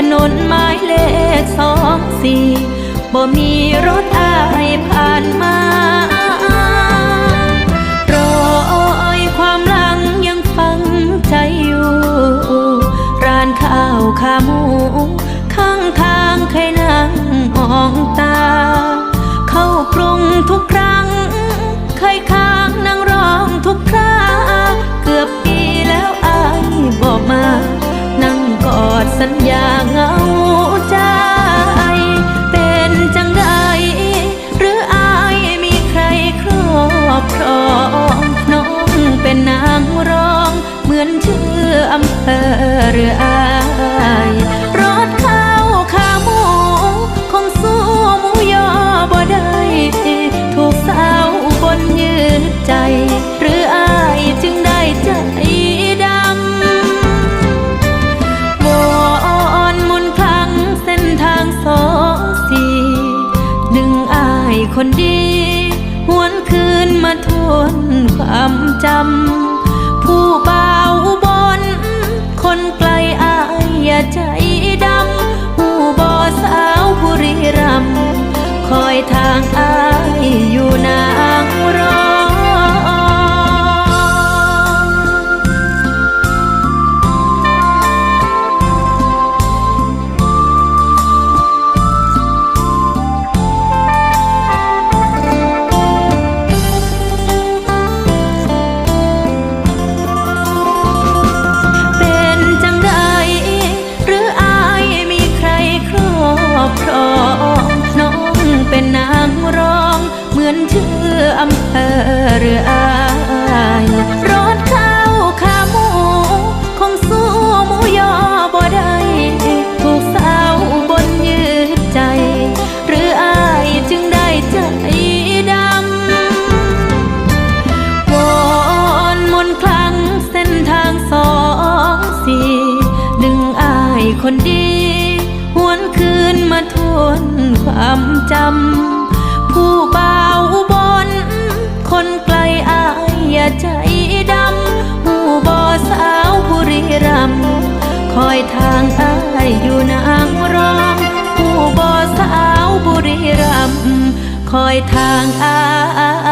ถนนหมายเลขสองสี่บ่มีรถอายผ่านมารออ้อยความหลังยังฟังใจอยู่ ร้านข้าวขาหมู ข้างทางเคยนั่งมองตา เข้ากรุงทุกครั้ง สัญญาเหงาใจเป็นจังใดหรืออายมีใครครอบครองน้องเป็นนางร้อง เหมือนชื่ออำเภอหรือ คนดี หวนคืนมาทวนความจำ ผู้เบาบน คนไกลอายอย่าใจดำ ผู้บ่อสาวผู้รีรัมคอยทางอา อบครองน้องเป็นนางรอง เหมือนชื่ออำเภอหรืออายรถข้าวขาหมูคงสู้หมูยอบ่ได้ถูกสาวบนยืดใจ หรืออายจึงได้ใจดำวอนมนครั้งเส้นทางสองสี่ดึงอายคนดี หวนคืนมาทวนความจำ ผู้บ่าวอุบน คนไกลอายอย่าใจดำผู้บ่สาวบุรีรัมคอยทางอายอยู่นางรองผู้บ่สาวบุรีรัมคอยทางอาย